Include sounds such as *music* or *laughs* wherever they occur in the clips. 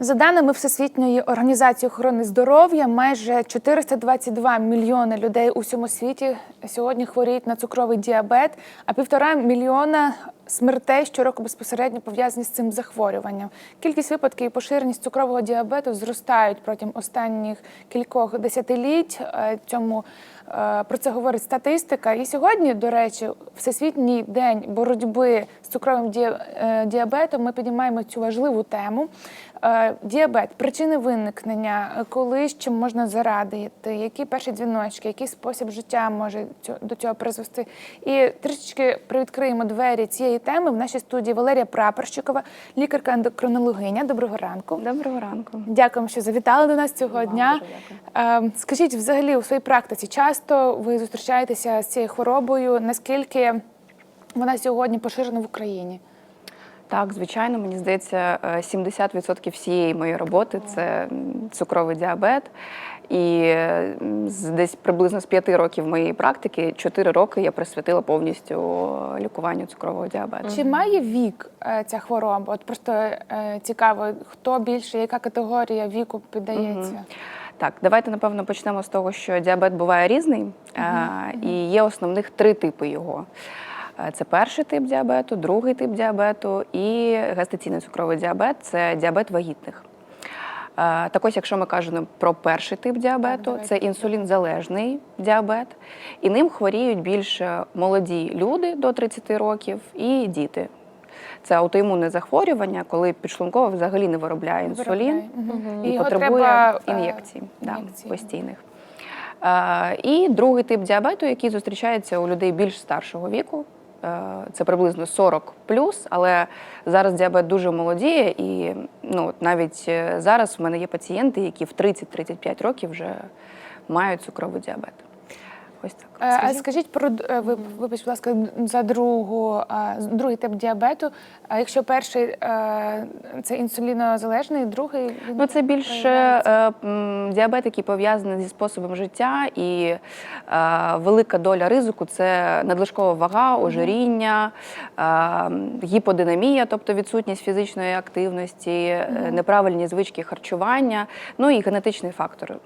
За даними Всесвітньої організації охорони здоров'я, майже 422 мільйони людей у всьому світі сьогодні хворіють на цукровий діабет, а півтора мільйона смертей щороку безпосередньо пов'язані з цим захворюванням. Кількість випадків і поширеність цукрового діабету зростають протягом останніх кількох десятиліть. Е, Цьому е, про це говорить статистика. І сьогодні, до речі, Всесвітній день боротьби з цукровим е, діабетом. Ми піднімаємо цю важливу тему. Діабет, причини виникнення, коли з чим можна зарадити, які перші дзвіночки, який спосіб життя може до цього призвести. І трішечки привідкриємо двері цієї теми в нашій студії Валерія Прапорщикова, лікарка-ендокринологиня. Доброго ранку. Доброго ранку. Дякуємо, що завітали до нас цього дня. Е, Скажіть, взагалі у своїй практиці часто ви зустрічаєтеся з цією хворобою? Наскільки вона сьогодні поширена в Україні? Так, звичайно, мені здається, е, 70% всієї моєї роботи це цукровий діабет. І з десь приблизно з 5 років моєї практики 4 роки я присвятила повністю лікуванню цукрового діабету. Чи має вік е, ця хвороба? От просто е, цікаво, хто більше, яка категорія віку піддається? Так, давайте напевно почнемо з того, що діабет буває різний, е, і є основних три типи його. Це перший тип діабету, другий тип діабету і гестаційний цукровий діабет це діабет вагітних. Так ось, якщо ми кажемо про перший тип діабету, це інсулінзалежний діабет, і ним хворіють більше молоді люди до 30 років і діти. Це аутоімунне захворювання, коли підшлунково взагалі не виробляє інсулін Виробляє. І, його потребує треба, е, ін'єкцій, да, постійних. І другий тип діабету, який зустрічається у людей більш старшого віку, це приблизно 40 але зараз діабет дуже молодіє, і ну, навіть е, зараз в мене є пацієнти, які в 30-35 років вже мають цукровий діабет. Ось так. Е, А скажіть. про е, ви, вибач, будь ласка, за другу, другий тип діабету. А якщо перший е, це інсулінозалежний, другий Ну, це більше діабет, який пов'язаний зі способом життя, і велика доля ризику це надлишкова вага, ожиріння, гіподинамія, тобто відсутність фізичної активності, неправильні звички харчування, ну і генетичний фактор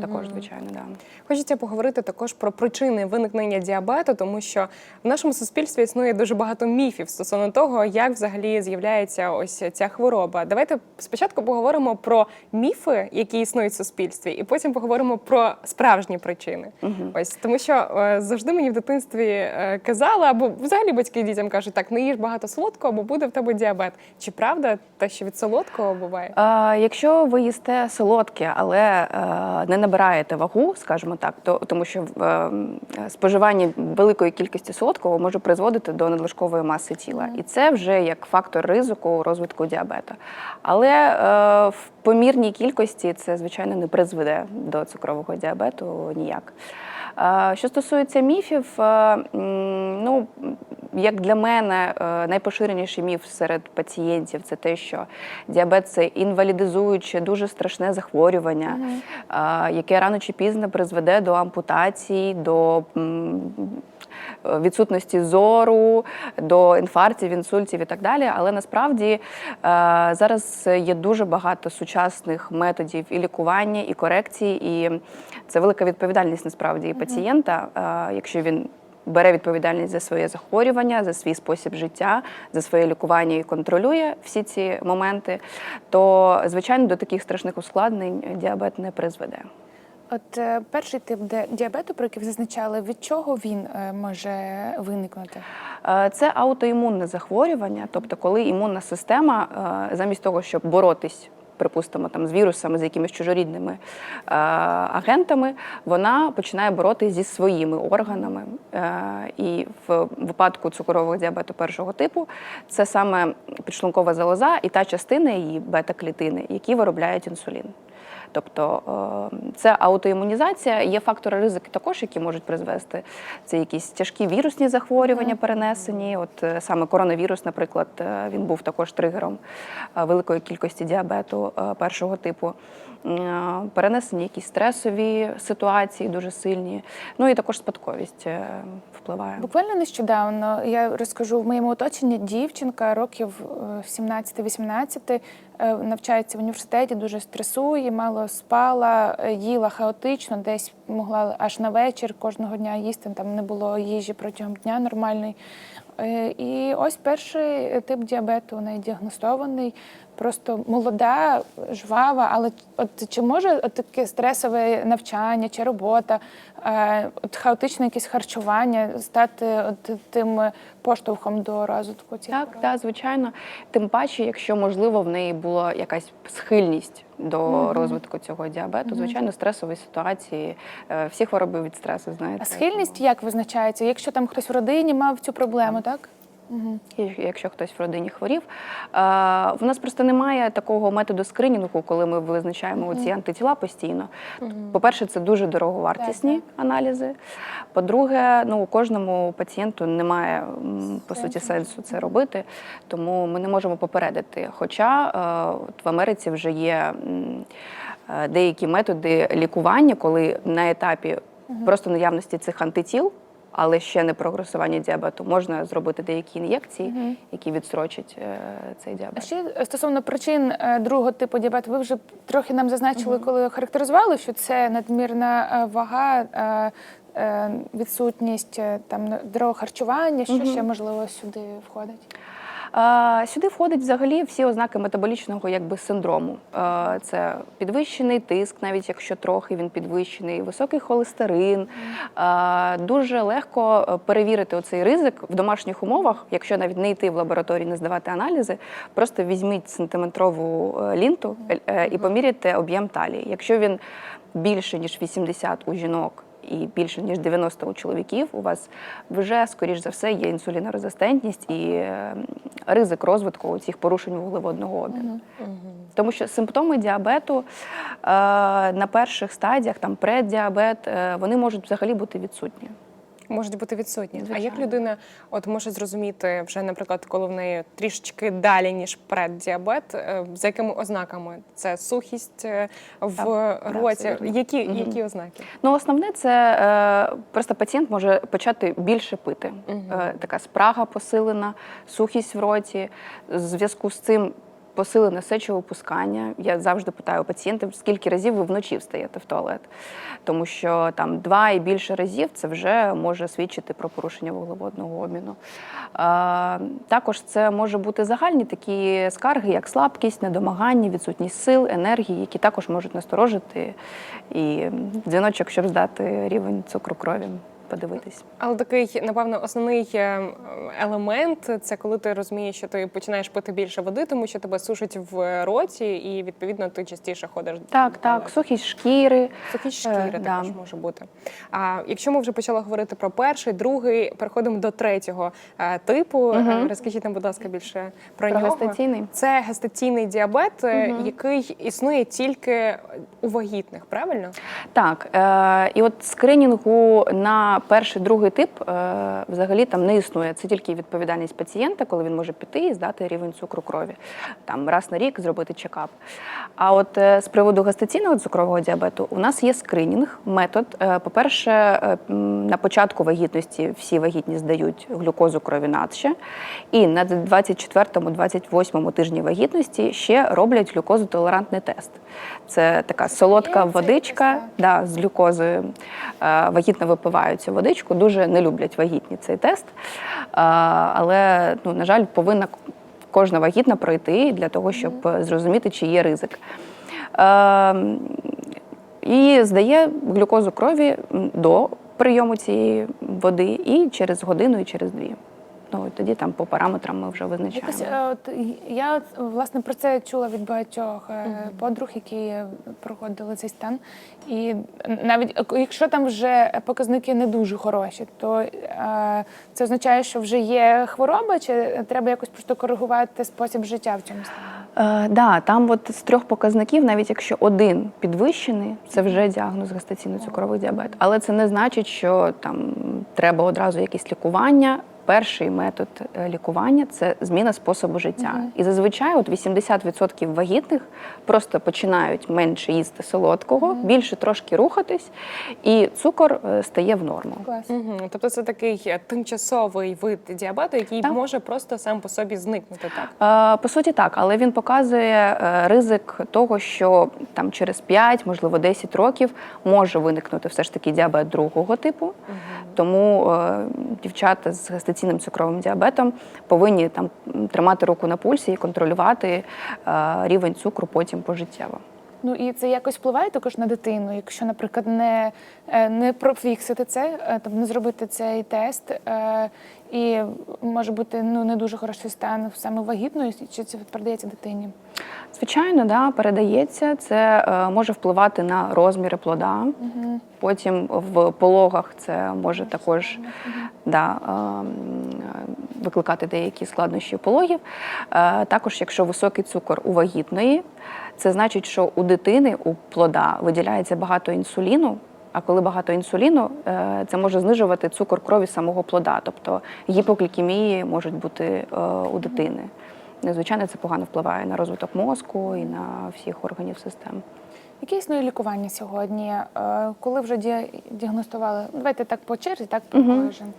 також, звичайно, да. Хочеться поговорити також про причини виникнення діабету, тому що в нашому суспільстві існує дуже багато міфів стосовно того, як взагалі з'являється ось ця хвороба. Давайте спочатку поговоримо про міфи, які існують в суспільстві, і потім поговоримо про справжні причини. Ось тому, що е, завжди мені в дитинстві е, казали, або взагалі батьки дітям кажуть, так не їж багато солодкого, бо буде в тебе діабет. Чи правда те, що від солодкого буває? Е, Якщо ви їсте солодке, але е, не набираєте вагу, скажімо так, то тому що м, споживання великої кількості солодкого може призводити до надлишкової маси тіла, і це вже як фактор ризику розвитку діабету. Але е, в помірній кількості це звичайно не призведе до цукрового діабету ніяк. Е, Що стосується міфів, е, ну як для мене е, найпоширеніший міф серед пацієнтів це те, що діабет це інвалідизуюче, дуже страшне захворювання, е, яке рано чи пізно призведе до ампутацій, до е, відсутності зору, до інфарктів, інсультів і так далі. Але насправді е, зараз є дуже багато сучасних методів і лікування, і корекції, і це велика відповідальність насправді і пацієнта, якщо він. Бере відповідальність за своє захворювання, за свій спосіб життя, за своє лікування і контролює всі ці моменти, то звичайно до таких страшних ускладнень діабет не призведе. От е, перший тип діабету, про який ви зазначали, від чого він е, може виникнути? Е, Це аутоімунне захворювання, тобто, коли імунна система замість того, щоб боротись. Припустимо, там з вірусами, з якимись чужорідними е, агентами, вона починає боротися зі своїми органами. Е, і в випадку цукрового діабету першого типу це саме підшлункова залоза і та частина її бета-клітини, які виробляють інсулін. Тобто е, це аутоімунізація. Є фактори ризики також, які можуть призвести. Це якісь тяжкі вірусні захворювання перенесені. От е, саме коронавірус, наприклад, е, він був також тригером великої кількості діабету першого типу. Перенесені якісь стресові ситуації дуже сильні. Ну і також спадковість впливає. Буквально нещодавно я розкажу в моєму оточенні дівчинка років е, 17-18 е, навчається в університеті, дуже стресує, мало спала, е, їла хаотично, десь могла аж на вечір кожного дня їсти. Там не було їжі протягом дня нормальної. Е, І ось перший тип діабету у неї діагностований. Просто молода, жвава, але от чи може от таке стресове навчання чи робота, е, от хаотичне якесь харчування стати от тим поштовхом до розвитку цієї Так, так, звичайно. Тим паче, якщо можливо в неї була якась схильність до розвитку цього діабету, звичайно, стресові ситуації, е, всі хвороби від стресу, знаєте. А схильність як визначається? Якщо там хтось в родині мав цю проблему, так? І Якщо хтось в родині хворів, в нас просто немає такого методу скринінгу, коли ми визначаємо ці антитіла постійно. По-перше, це дуже дороговартісні аналізи. По-друге, ну у кожному пацієнту немає по суті сенсу це робити, тому ми не можемо попередити. Хоча е, от в Америці вже є е, деякі методи лікування, коли на етапі просто наявності цих антитіл. Але ще не прогресування діабету. Можна зробити деякі ін'єкції, які відсрочать е, цей А ще стосовно причин е, другого типу діабету, ви вже трохи нам зазначили, коли характеризували, що це надмірна е, вага, е, відсутність там здорового харчування, що ще можливо сюди входить? Сюди входить взагалі всі ознаки метаболічного якби синдрому. Це підвищений тиск, навіть якщо трохи він підвищений, високий холестерин. Дуже легко е, перевірити оцей ризик в домашніх умовах, якщо навіть не йти в лабораторію, не здавати аналізи. Просто візьміть сантиметрову е, лінту е, і поміряйте об'єм талії. Якщо він більше ніж 80 у жінок і більше ніж 90 у чоловіків, у вас вже, скоріш за все, є інсулінорезистентність і ризик розвитку цих порушень вуглеводного обміну. Тому що симптоми діабету е, на перших стадіях, там преддіабет, е, вони можуть взагалі бути відсутні. Можуть бути відсутні. А як людина от може зрозуміти вже, наприклад, коли в неї трішечки далі ніж преддіабет, е, за якими ознаками це сухість е, в Так, так, роті? вірно. які, Мгм. які ознаки? Ну, основне, це е, просто пацієнт може почати більше пити. Е, така спрага посилена, сухість в роті. В зв'язку з цим посилене сечовипускання. Я завжди питаю пацієнтів, скільки разів ви вночі встаєте в туалет. Тому що там два і більше разів це вже може свідчити про порушення вуглеводного обміну. Е, також це може бути загальні такі скарги, як слабкість, недомагання, відсутність сил, енергії, які також можуть насторожити. І дзвіночок, щоб здати рівень цукру крові, подивитись. Але такий, напевно, основний е, елемент це коли ти розумієш, що ти починаєш пити більше води, тому що тебе сушить в роті, і відповідно ти частіше ходиш. Так, так, сухість шкіри. Сухі Е, шкіри да. також може бути. А якщо ми вже почали говорити про перший, другий, переходимо до третього е, типу. Е, Мгм. Розкажіть нам, будь ласка, більше про, Про нього. гестаційний? Це гестаційний діабет, е, Мгм. який існує тільки у вагітних, правильно? Так, е, і от скринінгу на перший, другий тип е, взагалі там не існує. Це тільки відповідальність пацієнта, коли він може піти і здати рівень цукру крові. Там раз на рік зробити чекап. А от е, з приводу гестаційного цукрового діабету у нас є скринінг, метод. Е, По-перше, на початку вагітності всі вагітні здають глюкозу крові надще. І на 24-28 тижні вагітності ще роблять глюкозотолерантний тест. Це така солодка водичка да, з глюкозою. Вагітно випивають цю водичку. Дуже не люблять вагітні цей тест. Але, ну, на жаль, повинна кожна вагітна пройти для того, щоб зрозуміти, чи є ризик. І здає глюкозу крові до прийому цієї води і через годину, і через дві. Ну, і тоді там по параметрам ми вже визначаємо. Якось, е, от, я власне про це чула від багатьох е, подруг, які проходили цей стан. І навіть е, якщо там вже показники не дуже хороші, то е, це означає, що вже є хвороба, чи треба якось просто коригувати спосіб життя в цьому стані? Е, да, там от з трьох показників, навіть якщо один підвищений, це вже діагноз гестаційно-цукровий діабет. Але це не значить, що там треба одразу якесь лікування. Перший метод е, лікування це зміна способу життя. І зазвичай от 80% вагітних просто починають менше їсти солодкого, більше трошки рухатись, і цукор е, стає в норму. Клас. Угу. Тобто це такий е, тимчасовий вид діабету, який Так. може просто сам по собі зникнути, так? Е, По суті, так, але він показує ризик того, що там через 5, можливо, 10 років може виникнути все ж таки діабет другого типу. Тому е, дівчата з гестаційним цукровим діабетом повинні там тримати руку на пульсі і контролювати е, рівень цукру потім пожиттєво. Ну і це якось впливає також на дитину, якщо, наприклад, не, е, не профіксити це, е, тобто не зробити цей тест, і може бути ну не дуже хороший стан саме вагітної, чи це передається дитині? Звичайно, да, передається. Це е, може впливати на розміри плода. Потім в пологах це може також да, е, викликати деякі складнощі пологів. Е, Також, якщо високий цукор у вагітної, це значить, що у дитини, у плода виділяється багато інсуліну. А коли багато інсуліну, е, це може знижувати цукор крові самого плода, тобто гіпоклікемії можуть бути е, у дитини. Незвичайно, це погано впливає на розвиток мозку і на всіх органів систем. Яке існує лікування сьогодні? Е, Коли вже ді- діагностували? Давайте так по черзі, так по кожен.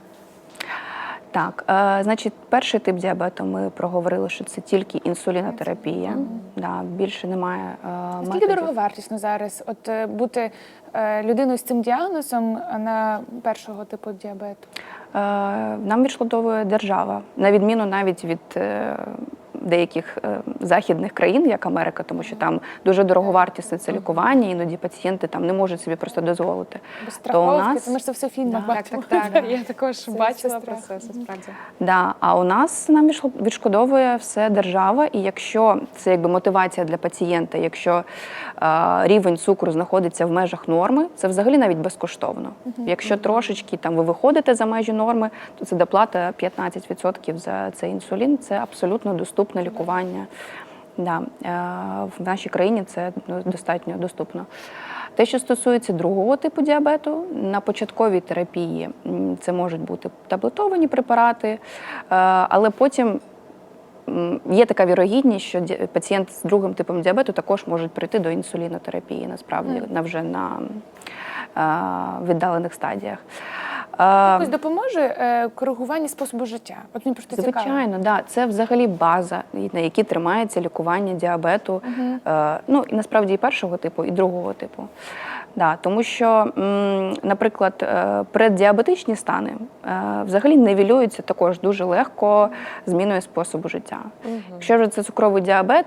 Так, е, значить, перший тип діабету ми проговорили, що це тільки інсулінотерапія. Да, більше немає е, Скільки методів. дороговартісно зараз от е, бути е, людиною з цим діагнозом на першого типу діабету? Е, Нам відшкодовує держава, на відміну навіть від е, деяких е, західних країн, як Америка, тому що там дуже дороговартісне це лікування, іноді пацієнти там не можуть собі просто дозволити. Без То у нас це ми ж це все в фільмах Да, бачимо. Я також Це бачила про це, справді. Да, а у нас нам відшкодовує все держава, і якщо це якби мотивація для пацієнта, якщо е, рівень цукру знаходиться в межах норми, це взагалі навіть безкоштовно. Якщо трошечки там ви виходите за межі норми, то це доплата 15% за цей інсулін. Це абсолютно доступне лікування. Да, е, в нашій країні це ну, достатньо доступно. Те, що стосується другого типу діабету, на початковій терапії це можуть бути таблетовані препарати, е, але потім є така вірогідність, що пацієнт з другим типом діабету також можуть прийти до інсулінотерапії, насправді, на вже на е, віддалених стадіях. Е, Якось допоможе е, коригування способу життя. От мені просто цікаво. Звичайно, да. це взагалі база, на якій тримається лікування діабету. Е, ну і насправді і першого типу, і другого типу. Да, тому що, наприклад, е, преддіабетичні стани е, взагалі нивелюються також дуже легко зміною способу життя. Якщо вже це цукровий діабет,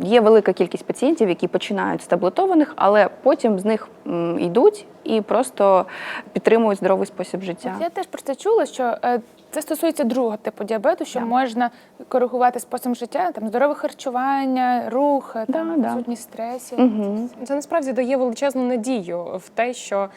є велика кількість пацієнтів, які починають з таблетованих, але потім з них йдуть і просто підтримують здоровий спосіб життя. От я теж про це чула, що е, це стосується другого типу діабету, що Так. можна коригувати спосіб життя, там здорове харчування, рух, Да, там да. відсутність стресів. Угу. Це насправді дає величезну надію в те, що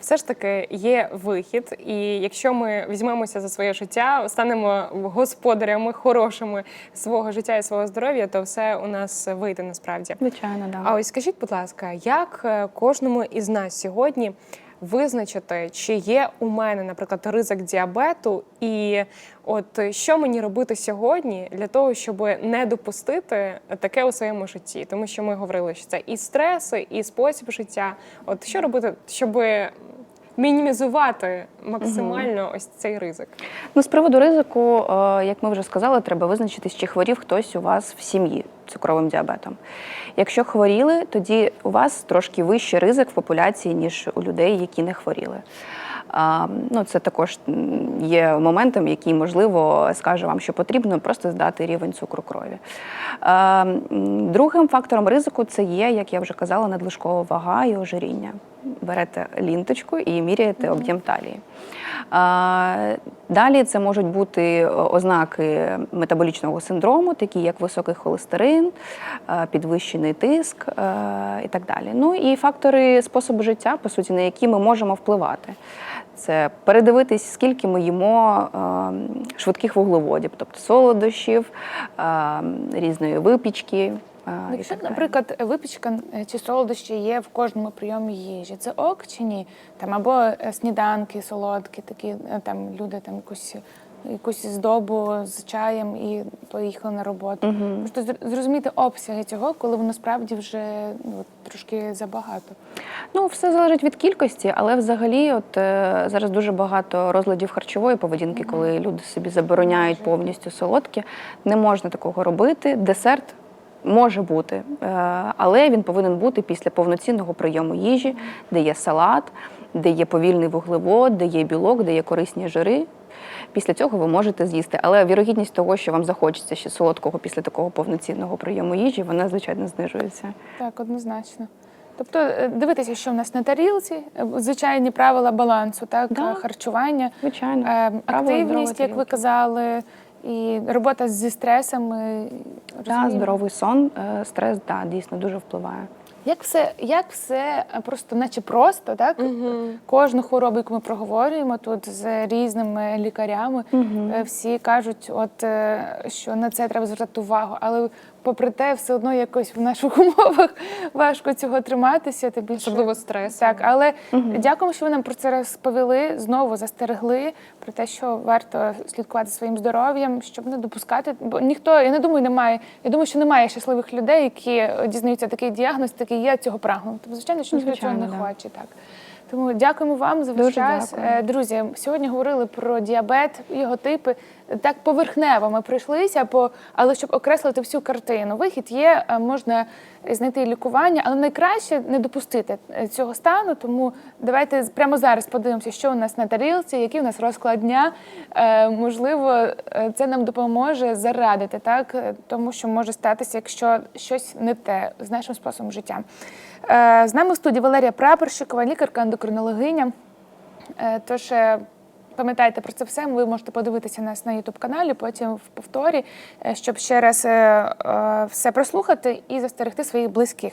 все ж таки є вихід, і якщо ми візьмемося за своє життя, станемо господарями хорошими свого життя і свого здоров'я, то все у нас вийде насправді. Звичайно, да. А ось скажіть, будь ласка, як е, кожному із нас сьогодні визначити, чи є у мене, наприклад, ризик діабету, і от що мені робити сьогодні для того, щоб не допустити таке у своєму житті? Тому що ми говорили, що це і стреси, і спосіб життя. От що робити, щоб мінімізувати максимально ось цей ризик? Ну, з приводу ризику, е, як ми вже сказали, треба визначитись, чи хворів хтось у вас в сім'ї цукровим діабетом. Якщо хворіли, тоді у вас трошки вищий ризик в популяції, ніж у людей, які не хворіли. Ну, це також є моментом, який, можливо, скаже вам, що потрібно просто здати рівень цукру крові. Другим фактором ризику це є, як я вже казала, надлишкова вага і ожиріння. Берете лінточку і міряєте об'єм талії. Далі це можуть бути ознаки метаболічного синдрому, такі як високий холестерин, е, підвищений тиск е, і так далі. Ну і фактори способу життя, по суті, на які ми можемо впливати. Це передивитись, скільки ми їмо е, швидких вуглеводів, тобто солодощів, е, різної випічки. І Якщо, так наприклад, випічка е, чи солодощі є в кожному прийомі їжі, це ок чи ні? Там або е, сніданки солодкі, такі е, там люди там якусь. Якусь здобу з чаєм і поїхали на роботу. Просто зр- зрозуміти обсяги цього, коли воно справді вже ну, трошки забагато. Ну, все залежить від кількості, але взагалі, от е, зараз дуже багато розладів харчової поведінки, коли люди собі забороняють повністю солодкі. Не можна такого робити. Десерт може бути, е, але він повинен бути після повноцінного прийому їжі, де є салат, де є повільний вуглевод, де є білок, де є корисні жири. Після цього ви можете з'їсти. Але вірогідність того, що вам захочеться ще солодкого після такого повноцінного прийому їжі, вона звичайно знижується. Так, однозначно. Тобто е, дивитися, що в нас на тарілці, е, звичайні правила балансу, так, Да. харчування, Звичайно, е, Правила активність, як ви казали, і робота зі стресами. Да, здоровий сон, е, стрес, да, дійсно дуже впливає. Як все, як все е, просто, наче просто, так? Кожну хворобу, яку ми проговорюємо тут з різними лікарями, угу. всі кажуть, от е, що на це треба звертати увагу. Але попри те, все одно якось в наших *laughs* умовах важко цього триматися. Тим більше Особливо стрес. так, але дякуємо, що ви нам про це розповіли. Знову застерегли про те, що варто слідкувати за своїм здоров'ям, щоб не допускати. Бо ніхто, я не думаю, немає. Я думаю, що немає щасливих людей, які дізнаються такий діагноз, такий я цього прагну. Тобто, звичайно, що ніхто цього не да. хоче. Так. Тому дякуємо вам за ваш час. Е, Друзі, сьогодні говорили про діабет, його типи. Так поверхнево ми пройшлися, по, але щоб окреслити всю картину. Вихід є, е, можна знайти лікування, але найкраще не допустити е, цього стану. Тому давайте прямо зараз подивимося, що у нас на тарілці, який у нас розклад дня. Можливо, це нам допоможе зарадити, так тому що може статися, якщо щось не те з нашим способом життя. Е, З нами в студії Валерія Прапорщикова, лікарка ендокринологиня. Е, Тож е, пам'ятайте про це все. Ви можете подивитися нас на youtube каналі, потім в повторі, щоб ще раз все прослухати і застерегти своїх близьких.